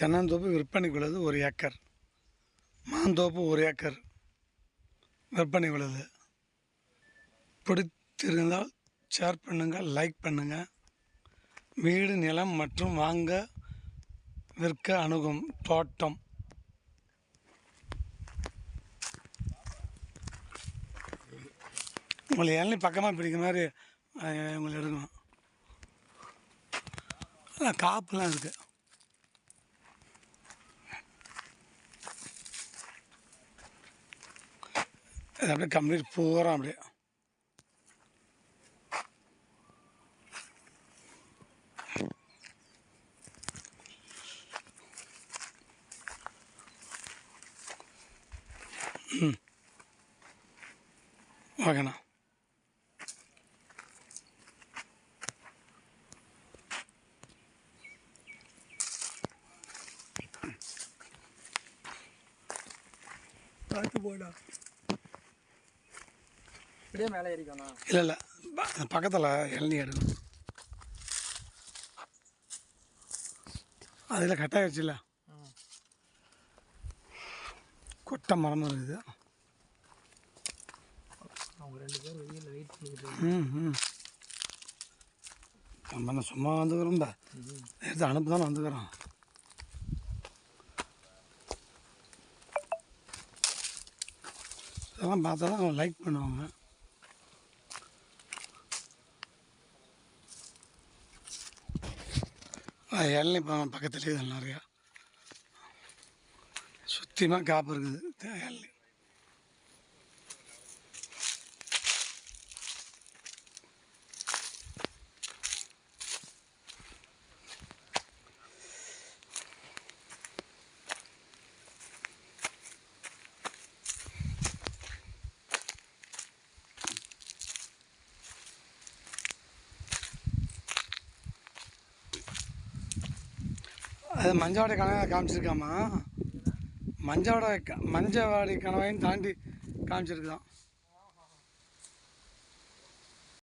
தென்னந்தோப்பு விற்பனைக்கு உள்ளது ஒரு ஏக்கர். மாந்தோப்பு ஒரு ஏக்கர் விற்பனை உள்ளது பிடித்திருந்தால் ஷேர் பண்ணுங்கள் லைக் பண்ணுங்கள் வீடு நிலம் மற்றும் வாங்க விற்க அணுகும் தோட்டம். உங்களை இளநீ பக்கமாக பிடிக்கிற மாதிரி உங்களை எடுக்கணும். காப்புலாம் இருக்குது அது அப்படியே கம்ப்ளீட் பூரா அப்படியே ம் ஓகேண்ணா பார்த்து போடா இப்படியே மேலே ஏறிக்கோண்ணா. இல்லை இல்லை. பக்கத்தில் இளநீ எடுக்கணும். அதில் கட்டாயிடுச்சுல்ல கொட்டை மரம் இருக்குது அவங்க ரெண்டு பேர் வெயிலில் வெயிட் பண்ணிக்கிட்டு ம் ம். நம்ம சும்மா வந்துக்கிறோம்டா நேற்று அனுப்பு தானே வந்துக்கிறோம். இதெல்லாம் பார்த்தா தான் லைக் பண்ணுவாங்க. இளநி ப- பக்கத்துலேயே இது நிறையா. சுத்தியமாக காப்பு இருக்குது. இளநி. அது மஞ்சவாடி கனவை காமிச்சிருக்காமா மஞ்சவாடை க- மஞ்சவாடி கணவாயின்னு தாண்டி காமிச்சிருக்கான்